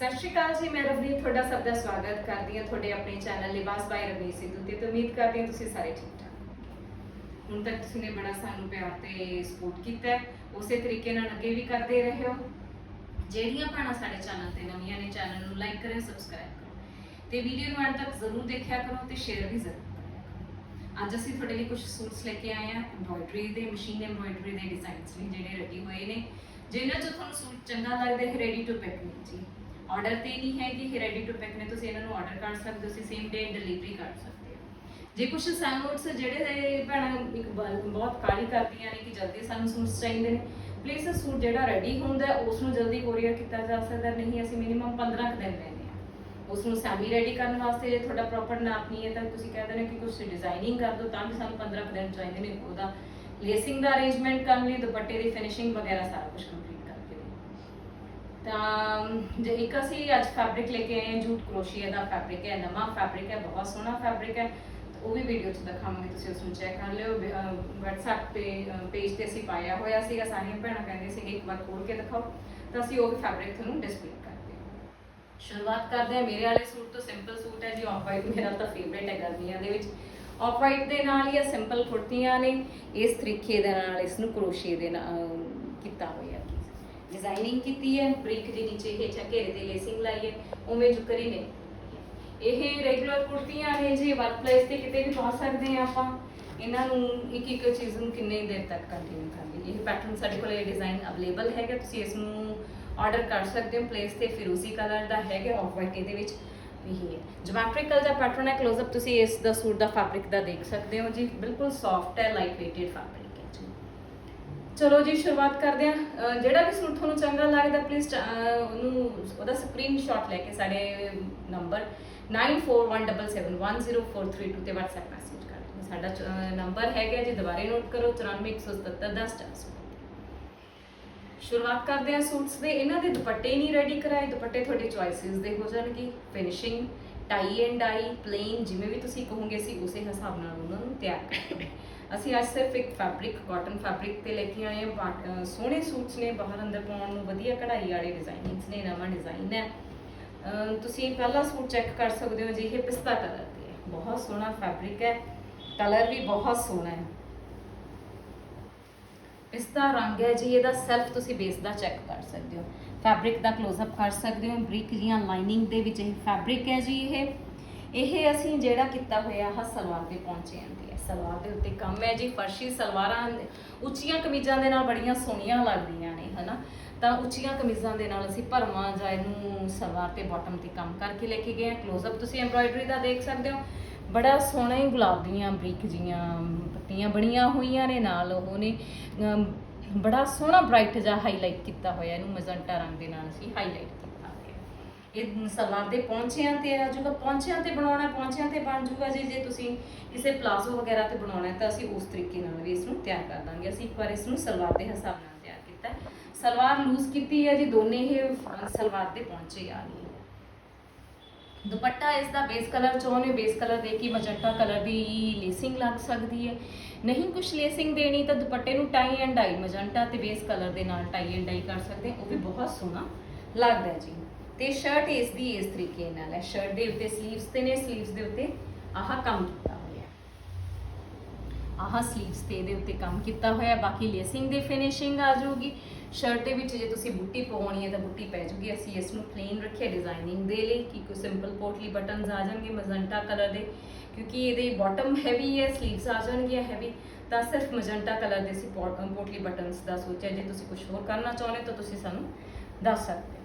ਸਤਿ ਸ਼੍ਰੀ ਅਕਾਲ ਜੀ, ਮੈਂ ਰਵਨੀਤ ਤੁਹਾਡਾ ਸਭ ਦਾ ਸਵਾਗਤ ਕਰਦੀ ਹਾਂ ਤੁਹਾਡੇ ਆਪਣੇ ਚੈਨਲ ਲਿਬਾਸ ਬਾਈ ਰਵਨੀਤ ਸਿੱਧੂ ਤੇ ਤੇ ਉਮੀਦ ਕਰਦੀ ਹਾਂ ਤੁਸੀਂ ਸਾਰੇ ਠੀਕ ਠਾਕ ਹੁਣ ਤੱਕ ਤੁਸੀਂ ਨੇ ਬੜਾ ਸਾਨੂੰ ਪਿਆਰ ਤੇ ਸਪੋਰਟ ਕੀਤਾ ਉਸੇ ਤਰੀਕੇ ਨਾਲ ਅੱਗੇ ਵੀ ਕਰਦੇ ਰਹੇ ਜਿਹੜੀਆਂ ਭੈਣਾਂ ਸਾਡੇ ਚੈਨਲ ਤੇ ਨਵੀਆਂ ਨੇ, ਚੈਨਲ ਨੂੰ ਲਾਈਕ ਕਰਿਓ ਸਬਸਕ੍ਰਾਈਬ ਕਰੋ ਤੇ ਵੀਡੀਓ ਨੂੰ ਅੰਤ ਤੱਕ ਜ਼ਰੂਰ ਦੇਖਿਆ ਕਰੋ ਤੇ ਸ਼ੇਅਰ ਵੀ ਜ਼ਰੂਰ ਅੱਜ ਅਸੀਂ ਤੁਹਾਡੇ ਲਈ ਕੁਝ ਸੂਟਸ ਲੈ ਕੇ ਆਏ ਹਾਂ ਐਮਬ੍ਰੋਇਡਰੀ ਦੇ ਮਸ਼ੀਨ ਐਮਬ੍ਰੋਇਡਰੀ ਦੇ ਡਿਜ਼ਾਈਨਸ ਵੀ ਜਿਹੜੇ ਰੱਖੇ ਹੋਏ ਨੇ ਜਿਨ੍ਹਾਂ 'ਚੋਂ ਤੁਹਾਨੂੰ ਸੂਟ ਚੰਗਾ ਲੱਗਦਾ ਹੈ ਰੈਡੀ ਟੂ ਪੈਕ ਨੇ ਜੀ। ਆਰਡਰ ਤੇ ਨਹੀਂ ਹੈ ਕਿ ਰੈਡੀ ਟੂ ਪੈਕ ਨੇ, ਤੁਸੀਂ ਇਹਨਾਂ ਨੂੰ ਆਰਡਰ ਕਰ ਸਕਦੇ ਹੋ, ਤੁਸੀਂ ਸੇਮ ਡੇ ਡਿਲੀਵਰੀ ਕਰ ਸਕਦੇ ਹੋ। ਜੇ ਕੁਝ ਸੈਮੋਟਸ ਜਿਹੜੇ ਭੈਣਾਂ, ਇੱਕ ਬਹੁਤ ਕਾਲੀ ਕਰਦੀਆਂ ਨੇ ਕਿ ਜਲਦੀ ਸਾਨੂੰ ਸੂਟਸ ਚਾਹੀਦੇ ਨੇ। ਪਲੀਜ਼ ਸੂਟ ਜਿਹੜਾ ਰੈਡੀ ਹੁੰਦਾ ਉਸ ਨੂੰ ਜਲਦੀ ਕੋਰੀਅਰ ਕੀਤਾ ਜਾ ਸਕਦਾ, ਨਹੀਂ, ਅਸੀਂ ਮਿਨੀਮਮ 15 ਦਿਨ ਲੈਂਦੇ ਹਾਂ। ਉਸ ਨੂੰ ਸੈਮੀ ਰੈਡੀ ਕਰਨ ਵਾਸਤੇ ਤੁਹਾਡਾ ਪ੍ਰੋਪਰ ਨਾਪ ਨਹੀਂ ਹੈ, ਤਾਂ ਤੁਸੀਂ ਕਹਿੰਦੇ ਨੇ ਕਿ ਕੁਝ ਡਿਜ਼ਾਈਨਿੰਗ ਕਰ ਦਿਓ, ਤਾਂ ਵੀ ਸਾਨੂੰ 15 ਦਿਨ ਚਾਹੀਦੇ ਨੇ, ਉਹਦਾ ਲੇਸਿੰਗ ਦਾ ਅਰੇਂਜਮੈਂਟ ਕਰਨ ਲਈ, ਦੁਪੱਟੇ ਦੀ ਫਿਨਿਸ਼ਿੰਗ ਵਗੈਰਾ ਸਾਰਾ ਕੁਝ ਕੰਪਲੀਟ ਤਾਂ ਜੇ ਇੱਕ ਅਸੀਂ ਅੱਜ ਫੈਬਰਿਕ ਲੈ ਕੇ ਆਏ ਹਾਂ, ਜੂਟ ਕਰੋਸ਼ੀਆ ਦਾ ਫੈਬਰਿਕ ਹੈ, ਨਵਾਂ ਫੈਬਰਿਕ ਹੈ, ਬਹੁਤ ਸੋਹਣਾ ਫੈਬਰਿਕ ਹੈ ਉਹ ਵੀ ਵੀਡੀਓ 'ਚ ਦਿਖਾਵਾਂਗੇ, ਤੁਸੀਂ ਉਸ ਨੂੰ ਚੈੱਕ ਕਰ ਲਿਓ। WhatsApp ਤੇ ਪੇਜ ਤੇ ਅਸੀਂ ਪਾਇਆ ਹੋਇਆ ਸੀਗਾ, ਸਾਰੀਆਂ ਭੈਣਾਂ ਕਹਿੰਦੇ ਸੀਗੇ ਇੱਕ ਵਾਰ ਖੋਲ ਕੇ ਦਿਖਾਓ, ਤਾਂ ਅਸੀਂ ਉਹ ਵੀ ਫੈਬਰਿਕ ਤੁਹਾਨੂੰ ਡਿਸਪਲੇ ਕਰਦੇ ਹਾਂ ਸ਼ੁਰੂਆਤ ਕਰਦੇ ਹਾਂ, ਮੇਰੇ ਵਾਲੇ ਸੂਟ ਤੋਂ ਸਿੰਪਲ ਸੂਟ ਹੈ ਜੀ ਆਫ ਵਾਈਟ ਮੇਰਾ ਤਾਂ ਫੇਵਰੇਟ ਹੈ ਗਰਮੀਆਂ ਦੇ ਵਿੱਚ। ਆਫ ਵਾਈਟ ਦੇ ਨਾਲ ਹੀ ਆ ਸਿੰਪਲ ਕੁੜਤੀਆਂ ਨੇ, ਇਸ ਤਰੀਕੇ ਦੇ ਨਾਲ ਇਸ ਨੂੰ ਕਰੋਸ਼ੀਏ ਦੇ ਨਾਲ ਕੀਤਾ ਹੋਇਆ। ਡਿਜ਼ਾਈਨਿੰਗ ਕੀਤੀ ਹੈ ਬ੍ਰਿਕ ਦੇ ਨੀਚੇ ਇਹ ਚੱਕੇਰੇ ਤੇ ਲੇਸਿੰਗ ਲਾਈ ਹੈ, ਉਵੇਂ ਜੁਕਰੀ ਨੇ। ਇਹ ਰੈਗੂਲਰ ਕੁੜਤੀਆਂ ਨੇ ਜੀ ਵਰਕਪਲੇਸ ਤੇ ਕਿਤੇ ਵੀ ਪਾ ਸਕਦੇ ਆ ਆਪਾਂ। ਇਹਨਾਂ ਨੂੰ ਇੱਕ ਇੱਕ ਚੀਜ਼ ਨੂੰ ਕਿੰਨੇ ਦੇਰ ਤੱਕ ਕੰਟੀਨਿਊ ਕਰ ਇਹ ਪੈਟਰਨ ਸਾਡੇ ਕੋਲ ਇਹ ਡਿਜ਼ਾਈਨ ਅਵੇਲੇਬਲ ਹੈਗਾ, ਤੁਸੀਂ ਇਸ ਨੂੰ ਆਰਡਰ ਕਰ ਸਕਦੇ ਹੋ ਪਲੇਸ ਤੇ ਫਿਰੋਜ਼ੀ ਕਲਰ ਦਾ ਹੈਗਾ ਆਫ ਵਾਈਟ ਇਹਦੇ ਵਿੱਚ। ਵੀ ਜਮੈਟ੍ਰਿਕਲ ਦਾ ਪੈਟਰਨ ਹੈ ਕਲੋਜ਼ ਅਪ ਤੁਸੀਂ ਇਸ ਦਾ ਸੂਟ ਦਾ ਫੈਬਰਿਕ ਦਾ ਦੇਖ ਸਕਦੇ ਹੋ ਜੀ। ਬਿਲਕੁਲ ਸੌਫਟ ਹੈ ਲਾਈਟ weighted ਫੈਬਰਿਕ ਚਲੋ ਜੀ, ਸ਼ੁਰੂਆਤ ਕਰਦੇ ਹਾਂ। ਜਿਹੜਾ ਵੀ ਸੂਟ ਤੁਹਾਨੂੰ ਚੰਗਾ ਲੱਗਦਾ ਪਲੀਜ਼ ਉਹਨੂੰ ਉਹਦਾ ਸਕਰੀਨਸ਼ਾਟ ਲੈ ਕੇ ਸਾਡੇ ਨੰਬਰ 9417710432 ਤੇ WhatsApp ਮੈਸੇਜ ਕਰ ਦਿਓ। ਸਾਡਾ ਨੰਬਰ ਹੈਗਾ ਜੀ, ਦੁਬਾਰੇ ਨੋਟ ਕਰੋ 9417710432 ਸ਼ੁਰੂਆਤ ਕਰਦੇ ਹਾਂ ਸੂਟਸ ਦੇ। ਇਹਨਾਂ ਦੇ ਦੁਪੱਟੇ ਨਹੀਂ ਰੈਡੀ ਕਰਾਏ, ਦੁਪੱਟੇ ਤੁਹਾਡੇ ਚੁਆਇਸਿਸ ਦੇ ਹੋ ਜਾਣਗੇ। Finishing tie and dye plain ਜਿਵੇਂ ਵੀ ਤੁਸੀਂ ਕਹੋਗੇ ਅਸੀਂ ਉਸੇ ਹਿਸਾਬ ਨਾਲ ਉਹਨਾਂ ਨੂੰ ਤਿਆਰ ਕਰਾਂਗੇ। ਅਸੀਂ ਅੱਜ ਸਿਰਫ ਇੱਕ ਫੈਬਰਿਕ ਕਾਟਨ ਫੈਬਰਿਕ ਤੇ ਲੈ ਕੇ ਆਏ ਹਾਂ ਸੋਹਣੇ ਸੂਟਸ ਨੇ, ਬਾਹਰ ਅੰਦਰ ਪਾਉਣ ਨੂੰ ਵਧੀਆ ਕਢਾਈ ਵਾਲੇ ਡਿਜ਼ਾਈਨਿੰਗਸ ਨੇ, ਨਵਾਂ ਡਿਜ਼ਾਈਨ ਹੈ। ਤੁਸੀਂ ਪਹਿਲਾ ਸੂਟ ਚੈੱਕ ਕਰ ਸਕਦੇ ਹੋ ਜੀ ਇਹ ਪਿਸਤਾ ਕਲਰ ਤੇ ਹੈ। ਬਹੁਤ ਸੋਹਣਾ ਫੈਬਰਿਕ ਹੈ। ਕਲਰ ਵੀ ਬਹੁਤ ਸੋਹਣਾ ਹੈ। ਪਿਸਤਾ ਰੰਗ ਹੈ ਜੀ, ਇਹਦਾ ਸੈਲਫ ਤੁਸੀਂ ਬੇਸ ਦਾ ਚੈੱਕ ਕਰ ਸਕਦੇ ਹੋ। ਫੈਬਰਿਕ ਦਾ ক্লোਜ਼ ਅਪ ਕਰ ਸਕਦੇ ਹੋ। ਬਰੀਕ ਜੀਆਂ ਲਾਈਨਿੰਗ ਦੇ ਵਿੱਚ ਇਹ ਫੈਬਰਿਕ ਹੈ ਜੀ ਇਹ। ਇਹ ਅਸੀਂ ਜਿਹੜਾ ਕੀਤਾ ਹੋਇਆ ਹ ਸਲਵਾਰ 'ਤੇ ਪਹੁੰਚੇ ਆਂਦੀ ਹੈ ਸਲਵਾਰ ਦੇ ਉੱਤੇ ਕੰਮ ਹੈ ਜੀ, ਫਰਸ਼ੀ ਸਲਵਾਰਾਂ, ਉੱਚੀਆਂ ਕਮੀਜ਼ਾਂ ਦੇ ਨਾਲ ਬੜੀਆਂ ਸੋਹਣੀਆਂ ਲੱਗਦੀਆਂ ਨੇ, ਹਨਾ? ਤਾਂ ਉੱਚੀਆਂ ਕਮੀਜ਼ਾਂ ਦੇ ਨਾਲ ਅਸੀਂ ਭਰਵਾਂ ਜਾਂ ਇਹਨੂੰ ਸਲਵਾਰ ਤੇ ਬਾਟਮ ਤੇ ਕੰਮ ਕਰਕੇ ਲੈ ਕੇ ਗਏ ਹਾਂ। ক্লোਜ਼ ਅਪ ਤੁਸੀਂ ਐਮਬ੍ਰਾਇਡਰੀ ਦਾ ਦੇਖ ਸਕਦੇ ਹੋ। ਬੜਾ ਸੋਹਣਾ ਹੀ ਗੁਲਾਬ ਦੀਆਂ ਬਰੀਕ ਜੀਆਂ ਪੱਤੀਆਂ ਬਣੀਆਂ ਹੋਈਆਂ ਨੇ, ਨਾਲ ਉਹ ਨੇ ਬੜਾ ਸੋਹਣਾ ਬ੍ਰਾਈਟ ਜਿਹਾ ਹਾਈਲਾਈਟ ਕੀਤਾ ਹੋਇਆ ਇਹਨੂੰ, ਮਜੰਟਾ ਰੰਗ ਦੇ ਨਾਲ ਅਸੀਂ ਹਾਈਲਾਈਟ ਕੀਤਾ। ਇਹ ਸਲਵਾਰ ਦੇ ਪਹੁੰਚਿਆਂ ਤੇ ਆ ਜੂਗਾ ਪਹੁੰਚਿਆਂ ਤੇ ਬਣਾਉਣਾ, ਪਹੁੰਚਿਆਂ ਤੇ ਬਣ ਜੂਗਾ ਜੀ। ਜੇ ਤੁਸੀਂ ਕਿਸੇ ਪਲਾਜ਼ੋ ਵਗੈਰਾ ਤੇ ਬਣਾਉਣਾ ਤਾਂ ਅਸੀਂ ਉਸ ਤਰੀਕੇ ਨਾਲ ਵੀ ਇਸ ਨੂੰ ਤਿਆਰ ਕਰ ਦਾਂਗੇ। ਅਸੀਂ ਇੱਕ ਵਾਰ ਇਸ ਨੂੰ ਸਲਵਾਰ ਦੇ ਹਿਸਾਬ ਨਾਲ ਤਿਆਰ ਕੀਤਾ ਸਲਵਾਰ ਲੂਜ਼ ਕੀਤੀ ਹੈ ਜੀ, ਦੋਨੇ ਹੀ ਸਲਵਾਰ 'ਤੇ ਪਹੁੰਚੇ ਆ ਗਏ। ਦੁਪੱਟਾ ਇਸ ਦਾ ਬੇਸ ਕਲਰ ਚਾਹੁੰਦੇ ਬੇਸ ਕਲਰ ਦੇ ਕੇ ਮਜੰਟਾ ਕਲਰ ਦੀ ਲੇਸਿੰਗ ਲੱਗ ਸਕਦੀ ਹੈ। ਨਹੀਂ ਕੁਝ ਲੇਸਿੰਗ ਦੇਣੀ ਤਾਂ ਦੁਪੱਟੇ ਨੂੰ ਟਾਈ ਐਂਡ ਡਾਈ ਮਜੰਟਾ ਤੇ ਬੇਸ ਕਲਰ ਦੇ ਨਾਲ ਟਾਈ ਐਂਡ ਡਾਈ ਕਰ ਸਕਦੇ ਉਹ ਵੀ ਬਹੁਤ ਸੋਹਣਾ ਲੱਗਦਾ ਜੀ। ਤੇ ਸ਼ਰਟ ਇਸ ਦੀ ਇਸ ਤਰੀਕੇ ਨਾਲ ਹੈ। ਸ਼ਰਟ ਦੇ ਉੱਤੇ 슬ੀਵਸ ਤੇ ਨੇ 슬ੀਵਸ ਦੇ ਉੱਤੇ ਆਹ ਕੰਮ ਕੀਤਾ ਹੋਇਆ ਆਹ 슬ੀਵਸ ਤੇ ਦੇ ਉੱਤੇ ਕੰਮ ਕੀਤਾ ਹੋਇਆ ਬਾਕੀ ਲੇਸਿੰਗ ਦੇ ਫਿਨਿਸ਼ਿੰਗ ਆ ਜਾਊਗੀ। ਸ਼ਰਟ ਦੇ ਵਿੱਚ ਜੇ ਤੁਸੀਂ ਬੁੱਟੀ ਪਵਾਉਣੀ ਹੈ ਤਾਂ ਬੁੱਟੀ ਪੈ ਜੂਗੀ। ਅਸੀਂ ਇਸ ਨੂੰ ਪਲੇਨ ਰੱਖਿਆ ਡਿਜ਼ਾਈਨਿੰਗ ਦੇ ਲਈ ਕਿ ਕੋਈ ਸਿੰਪਲ ਪੋਟਲੀ ਬਟਨਸ ਆ ਜਾਣਗੇ ਮਜ਼ੰਟਾ ਕਲਰ ਦੇ, ਕਿਉਂਕਿ ਇਹਦੇ ਬਾਟਮ ਹੈਵੀ ਹੈ 슬ੀਵਸ ਆ ਜਾਣਗੇ ਹੈਵੀ ਤਾਂ ਸਿਰਫ ਮਜੰਟਾ ਕਲਰ ਦੇ ਅਸੀਂ ਪੋਟਲੀ ਬਟਨਸ ਦਾ ਸੋਚਿਆ। ਜੇ ਤੁਸੀਂ ਕੁਝ ਹੋਰ ਕਰਨਾ ਚਾਹੁੰਦੇ ਤਾਂ ਤੁਸੀਂ ਸਾਨੂੰ ਦੱਸ ਸਕਦੇ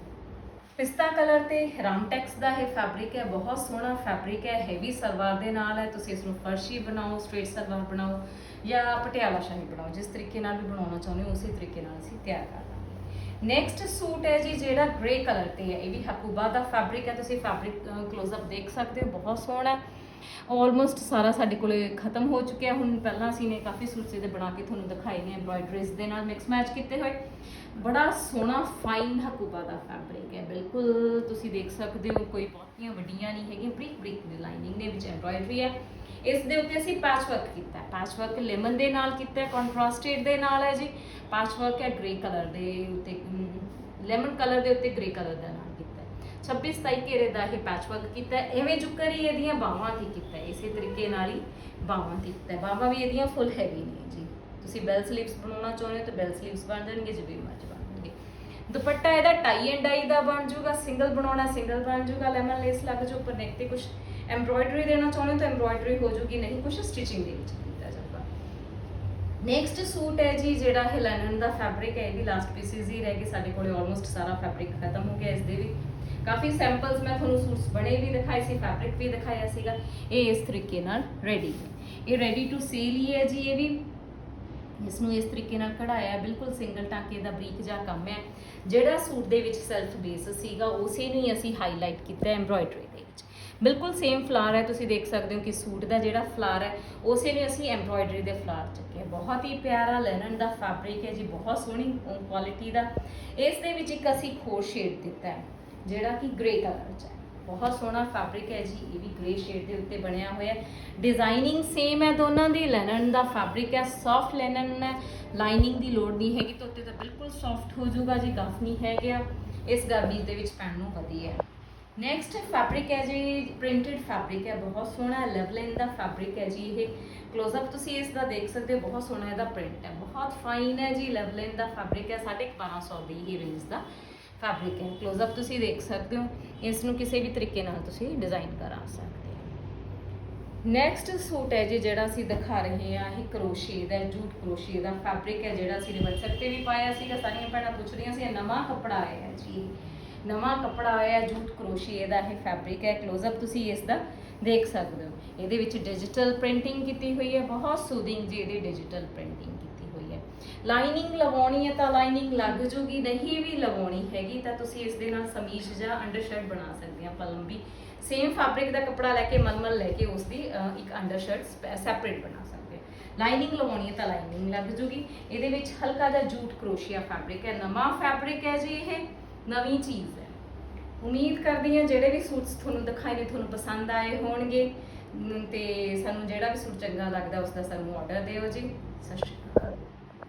ਪਿਸਤਾ ਕਲਰ ਤੇ ਰਾਮਟੈਕਸ ਦਾ ਇਹ ਫੈਬਰਿਕ ਹੈ, ਬਹੁਤ ਸੋਹਣਾ ਫੈਬਰਿਕ ਹੈ ਹੈਵੀ ਸਲਵਾਰ ਦੇ ਨਾਲ ਹੈ, ਤੁਸੀਂ ਇਸ ਨੂੰ ਫਰਸ਼ੀ ਬਣਾਓ ਸਟ੍ਰੇਟ ਸਲਵਾਰ ਬਣਾਓ ਜਾਂ ਪਟਿਆਲਾ ਸ਼ਾਹੀ ਬਣਾਓ, ਜਿਸ ਤਰੀਕੇ ਨਾਲ ਵੀ ਬਣਾਉਣਾ ਚਾਹੁੰਦੇ ਹੋ, ਉਸੇ ਤਰੀਕੇ ਨਾਲ ਅਸੀਂ ਤਿਆਰ ਕਰ ਦਾਂਗੇ ਨੈਕਸਟ ਸੂਟ ਹੈ ਜੀ, ਜਿਹੜਾ ਗ੍ਰੇ ਕਲਰ ਤੇ ਹੈ, ਇਹ ਵੀ ਹਕੂਬਾ ਦਾ ਫੈਬਰਿਕ ਹੈ, ਤੁਸੀਂ ਫੈਬਰਿਕ ক্লোਜ਼ ਅਪ ਦੇਖ ਸਕਦੇ ਹੋ, ਬਹੁਤ ਸੋਹਣਾ ਹੈ। ਆਲਮੋਸਟ ਸਾਰਾ ਸਾਡੇ ਕੋਲੇ ਖਤਮ ਹੋ ਚੁੱਕਿਆ। ਹੁਣ ਪਹਿਲਾਂ ਅਸੀਂ ਨੇ ਕਾਫੀ ਸੂਟ ਦੇ ਬਣਾ ਕੇ ਤੁਹਾਨੂੰ ਦਿਖਾਏ ਨੇ ਐਮਬ੍ਰਾਇਡਰੀਜ਼ ਦੇ ਨਾਲ ਮਿਕਸ ਮੈਚ ਕੀਤੇ ਹੋਏ। ਬੜਾ ਸੋਹਣਾ ਫਾਈਨ ਹਕੂਬਾ ਦਾ ਫੈਬਰਿਕ ਹੈ। ਬਿਲਕੁਲ ਤੁਸੀਂ ਦੇਖ ਸਕਦੇ ਹੋ, ਕੋਈ ਬਹੁਤੀਆਂ ਵੱਡੀਆਂ ਨਹੀਂ ਹੈਗੀਆਂ, ਬਰੀਕ ਬਰੀਕ ਦੀ ਲਾਈਨਿੰਗ ਦੇ ਵਿੱਚ ਐਮਬ੍ਰਾਇਡਰੀ ਹੈ। ਇਸ ਦੇ ਉੱਤੇ ਅਸੀਂ ਪੈਚ ਵਰਕ ਕੀਤਾ ਹੈ। ਪੈਚ ਵਰਕ ਲੈਮਨ ਦੇ ਨਾਲ ਕੀਤਾ ਹੈ ਕੰਟਰਾਸਟਡ ਦੇ ਨਾਲ ਹੈ ਜੀ। ਪੈਚ ਵਰਕ ਹੈ ਗ੍ਰੇ ਕਲਰ ਦੇ ਉੱਤੇ ਲੈਮਨ ਕਲਰ ਦੇ ਉੱਤੇ ਗ੍ਰੇ ਕਲਰ ਦਾ ਨਾਲ। 26 27 ਘੇਰੇ ਦਾ ਇਹ ਪੈਚ ਕੀਤਾ ਹੈ। ਐਵੇਂ ਜੁਕਰ ਹੀ ਇਹਦੀਆਂ ਬਾਹਾਂ ਤੇ ਕੀਤਾ ਹੈ। ਇਸੇ ਤਰੀਕੇ ਨਾਲ ਹੀ ਬਾਹਾਂ ਤੇ ਕੀਤਾ ਹੈ। ਬਾਹਾਂ ਵੀ ਇਹਦੀਆਂ ਫੁੱਲ ਹੈਵੀ ਨੇ ਜੀ। ਤੁਸੀਂ ਬੈਲ ਸਲੀਵਸ ਬਣਾਉਣਾ ਚਾਹੁੰਦੇ ਹੋ ਤਾਂ ਬੈਲ ਸਲੀਵਸ ਬਣ ਜਾਣਗੇ, ਜਿਵੇਂ ਮਰਜ਼ੀ ਬਣ ਦੁਪੱਟਾ ਇਹਦਾ ਟਾਈ ਐਂਡ ਡਾਈ ਦਾ ਬਣ ਜਾਊਗਾ। ਸਿੰਗਲ ਬਣਾਉਣਾ ਸਿੰਗਲ ਬਣ ਜਾਊਗਾ। ਲੈਮਨ ਲੇਸ ਲੱਗ ਜਾਊ ਉੱਪਰ ਨੈਕ ਤੇ। ਕੁਝ ਐਮਬ੍ਰੋਇਡਰੀ ਦੇਣਾ ਚਾਹੁੰਦੇ ਹੋ ਤਾਂ ਐਮਬ੍ਰੋਇਡਰੀ ਹੋ ਜਾਊਗੀ। ਨਹੀਂ ਕੁਝ ਸਟਿਚਿੰਗ ਦੇ ਵਿੱਚ ਕੀਤਾ ਜਾਊਗਾ। ਨੈਕਸਟ ਸੂਟ ਹੈ ਜੀ, ਜਿਹੜਾ ਇਹ ਲੈਨਨ ਦਾ ਫੈਬਰਿਕ ਹੈ। ਇਹਦੀ ਲਾਸਟ ਪੀਸਿਸ ਹੀ ਰਹਿ ਗਏ। ਸਾਡੇ ਕੋਲੇ ਆਲਮੋਸਟ ਸਾਰਾ ਫੈਬਰਿਕ ਖਤਮ ਹੋ ਗਿਆ। ਇਸ ਦੇ ਵੀ ਕਾਫੀ ਸੈਂਪਲਸ ਮੈਂ ਤੁਹਾਨੂੰ ਸੂਟਸ ਬਣੇ ਵੀ ਦਿਖਾਏ ਸੀ ਫੈਬਰਿਕ ਵੀ ਦਿਖਾਇਆ ਸੀਗਾ। ਇਹ ਇਸ ਤਰੀਕੇ ਨਾਲ ਰੈਡੀ ਹੈ। ਇਹ ਰੈਡੀ ਟੂ ਸੇਲ ਹੀ ਹੈ ਜੀ ਇਹ ਵੀ। ਇਸ ਨੂੰ ਇਸ ਤਰੀਕੇ ਨਾਲ ਕਢਾਇਆ ਬਿਲਕੁਲ ਸਿੰਗਲ ਟਾਂਕੇ ਦਾ ਬਰੀਕ ਜਿਹਾ ਕੰਮ ਹੈ। ਜਿਹੜਾ ਸੂਟ ਦੇ ਵਿੱਚ ਸੈਲਫ ਬੇਸ ਸੀਗਾ, ਉਸੇ ਨੂੰ ਹੀ ਅਸੀਂ ਹਾਈਲਾਈਟ ਕੀਤਾ ਐਮਬ੍ਰੋਇਡਰੀ ਦੇ ਵਿੱਚ। ਬਿਲਕੁਲ ਸੇਮ ਫਲਾਰ ਹੈ, ਤੁਸੀਂ ਦੇਖ ਸਕਦੇ ਹੋ ਕਿ ਸੂਟ ਦਾ ਜਿਹੜਾ ਫਲਾਰ ਹੈ, ਉਸੇ ਨੂੰ ਅਸੀਂ ਐਮਬ੍ਰੋਇਡਰੀ ਦੇ ਫਲਾਰ ਚੱਕੇ ਬਹੁਤ ਹੀ ਪਿਆਰਾ ਲੈਨਨ ਦਾ ਫੈਬਰਿਕ ਹੈ ਜੀ, ਬਹੁਤ ਸੋਹਣੀ ਕੁਆਲਿਟੀ ਦਾ। ਇਸ ਦੇ ਵਿੱਚ ਇੱਕ ਅਸੀਂ ਖੋਰ ਸ਼ੇਡ ਦਿੱਤਾ ਹੈ। ਜਿਹੜਾ ਕਿ ਗ੍ਰੇ ਕਲਰ ਚ ਹੈ। ਬਹੁਤ ਸੋਹਣਾ ਫੈਬਰਿਕ ਹੈ ਜੀ, ਇਹ ਵੀ ਗ੍ਰੇ ਸ਼ੇਡ ਦੇ ਉੱਤੇ ਬਣਿਆ ਹੋਇਆ ਹੈ। ਡਿਜ਼ਾਈਨਿੰਗ ਸੇਮ ਹੈ ਦੋਨਾਂ ਦੀ ਲੈਨਨ ਦਾ ਫੈਬਰਿਕ ਹੈ ਸੌਫਟ ਲੈਨਨ ਹੈ ਲਾਈਨਿੰਗ ਦੀ ਲੋੜ ਨਹੀਂ ਹੈਗੀ ਤਾਂ ਉੱਤੇ ਤਾਂ ਬਿਲਕੁਲ ਸੌਫਟ ਹੋ ਜਾਊਗਾ ਜੀ, ਗਫ ਨਹੀਂ ਹੈਗਾ ਇਸ ਗਰਮੀ ਦੇ ਵਿੱਚ ਪੈਣ ਨੂੰ ਵਧੀਆ ਹੈ। ਨੈਕਸਟ ਫੈਬਰਿਕ ਹੈ ਜੀ ਪ੍ਰਿੰਟਡ ਫੈਬਰਿਕ ਹੈ, ਬਹੁਤ ਸੋਹਣਾ ਲੈਵਲਿਨ ਦਾ ਫੈਬਰਿਕ ਹੈ ਜੀ ਇਹ। ক্লোਜ਼ ਅਪ ਤੁਸੀਂ ਇਸ ਦਾ ਦੇਖ ਸਕਦੇ ਹੋ, ਬਹੁਤ ਸੋਹਣਾ ਇਹਦਾ ਪ੍ਰਿੰਟ ਹੈ। ਬਹੁਤ ਫਾਈਨ ਹੈ ਜੀ ਲੈਵਲਿਨ ਦਾ ਫੈਬਰਿਕ ਹੈ 1250 ਦੀ ਹੀ ਰੇਂਜ ਦਾ। ਫੈਬਰਿਕ ਹੈ ক্লোਜ਼ ਅਪ ਤੁਸੀਂ ਦੇਖ ਸਕਦੇ ਹੋ। ਇਸ ਨੂੰ ਕਿਸੇ ਵੀ ਤਰੀਕੇ ਨਾਲ ਤੁਸੀਂ ਡਿਜ਼ਾਈਨ ਕਰਾ ਸਕਦੇ ਹੋ। ਨੈਕਸਟ ਸੂਟ ਹੈ ਜੀ ਜਿਹੜਾ ਅਸੀਂ ਦਿਖਾ ਰਹੇ ਹਾਂ, ਇਹ ਕਰੋਸ਼ੀ ਦਾ ਜੂਟ ਕਰੋਸ਼ੀ ਦਾ ਫੈਬਰਿਕ ਹੈ ਜਿਹੜਾ ਅਸੀਂ WhatsApp ਤੇ ਵੀ ਪਾਇਆ ਸੀਗਾ, ਸਾਰੀਆਂ ਭੈਣਾਂ ਪੁੱਛ ਰਹੀਆਂ ਸੀ ਨਵਾਂ ਕੱਪੜਾ ਆਇਆ ਹੈ ਜੀ। ਨਵਾਂ ਕੱਪੜਾ ਆਇਆ, ਜੂਟ ਕਰੋਸ਼ੀ ਇਹਦਾ ਇਹ ਫੈਬਰਿਕ ਹੈ। ক্লোਜ਼ ਅਪ ਤੁਸੀਂ ਇਸ ਦਾ ਦੇਖ ਸਕਦੇ ਹੋ। ਇਹਦੇ ਵਿੱਚ ਡਿਜੀਟਲ ਪ੍ਰਿੰਟਿੰਗ ਕੀਤੀ ਹੋਈ ਹੈ, ਬਹੁਤ ਸੂਦਿੰਗ ਜੀ, ਇਹਦੀ ਡਿਜੀਟਲ ਪ੍ਰਿੰਟਿੰਗ ਲਾਈਨਿੰਗ ਲਗਾਉਣੀ ਹੈ ਤਾਂ ਲਾਈਨਿੰਗ ਲੱਗ ਜੂਗੀ ਨਹੀਂ ਵੀ ਲਗਾਉਣੀ ਹੈਗੀ ਤਾਂ ਤੁਸੀਂ ਇਸ ਦੇ ਨਾਲ ਸਮੀਜ਼ ਜਾਂ ਅੰਡਰਸ਼ਰਟ ਬਣਾ ਸਕਦੇ ਆ ਆਪਾਂ ਲੰਬੀ ਸੇਮ ਫੈਬਰਿਕ ਦਾ ਕੱਪੜਾ ਲੈ ਕੇ ਮਲਮਲ ਲੈ ਕੇ ਉਸ ਦੀ ਅਹ, ਇੱਕ ਅੰਡਰਸ਼ਰਟ ਸੈਪਰੇਟ ਬਣਾ ਸਕਦੇ ਲਾਈਨਿੰਗ ਲਵਾਉਣੀ ਹੈ ਤਾਂ ਲਾਈਨਿੰਗ ਲੱਗ ਜੂਗੀ। ਇਹਦੇ ਵਿੱਚ ਹਲਕਾ ਜਿਹਾ ਜੂਟ ਕਰੋਸ਼ੀਆ ਫੈਬਰਿਕ ਹੈ। ਨਵਾਂ ਫੈਬਰਿਕ ਹੈ ਜੀ ਇਹ ਨਵੀਂ ਚੀਜ਼ ਹੈ। ਉਮੀਦ ਕਰਦੀ ਹਾਂ ਜਿਹੜੇ ਵੀ ਸੂਟਸ ਤੁਹਾਨੂੰ ਦਿਖਾਏ ਨੇ ਤੁਹਾਨੂੰ ਪਸੰਦ ਆਏ ਹੋਣਗੇ। ਨ- ਤੇ ਸਾਨੂੰ ਜਿਹੜਾ ਵੀ ਸੂਟ ਚੰਗਾ ਲੱਗਦਾ ਉਸ ਦਾ ਸਾਨੂੰ ਆਰਡਰ ਦਿਓ ਜੀ। ਸਤਿ ਸ਼੍ਰੀ ਅਕਾਲ।